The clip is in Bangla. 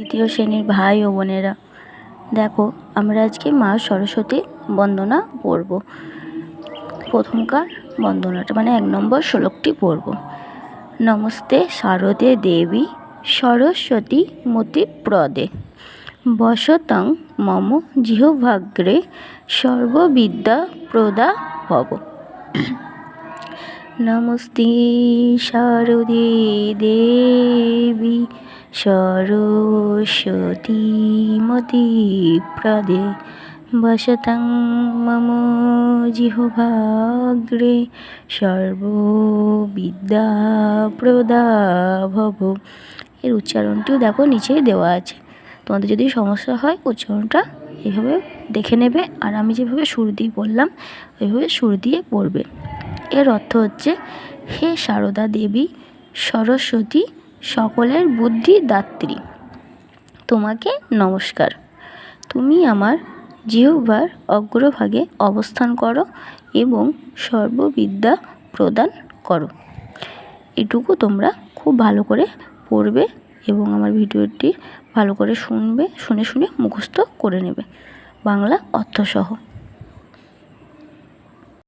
তৃতীয় শ্রেণির ভাই ও বোনেরা। দেখো, আমরা আজকে মা সরস্বতীর বন্দনা পড়ব। প্রথমকার বন্দনাটা মানে এক নম্বর শ্লোকটি পড়ব। নমস্তে শারদে দেবী, সরস্বতী মতিপ্রদে বসতং মম জিহভাগ্রে সর্ববিদ্যা প্রদা ভব। নমস্তে শারদে দেবী সরস্বতী মতিপ্রদে বসতং মম জিহ্বাগ্রে সর্ববিদ্যা প্রদা ভব এর উচ্চারণটিও দেখো, নিচেই দেওয়া আছে। তোমাদের যদি সমস্যা হয়, উচ্চারণটা এভাবে দেখে নেবে। আর আমি যেভাবে সুর দিয়ে বললাম ওইভাবে সুর দিয়ে পড়বে এর অর্থ হচ্ছে, হে সারদা দেবী, সরস্বতী সকলের বুদ্ধিদাত্রী তোমাকে নমস্কার। তুমি আমার জিহ্বার অগ্রভাগে অবস্থান করো এবং সর্ববিদ্যা প্রদান করো। এটুকু তোমরা খুব ভালো করে পড়বে এবং আমার ভিডিওটি ভালো করে শুনবে, শুনে শুনে মুখস্থ করে নেবে। বাংলা অর্থসহ।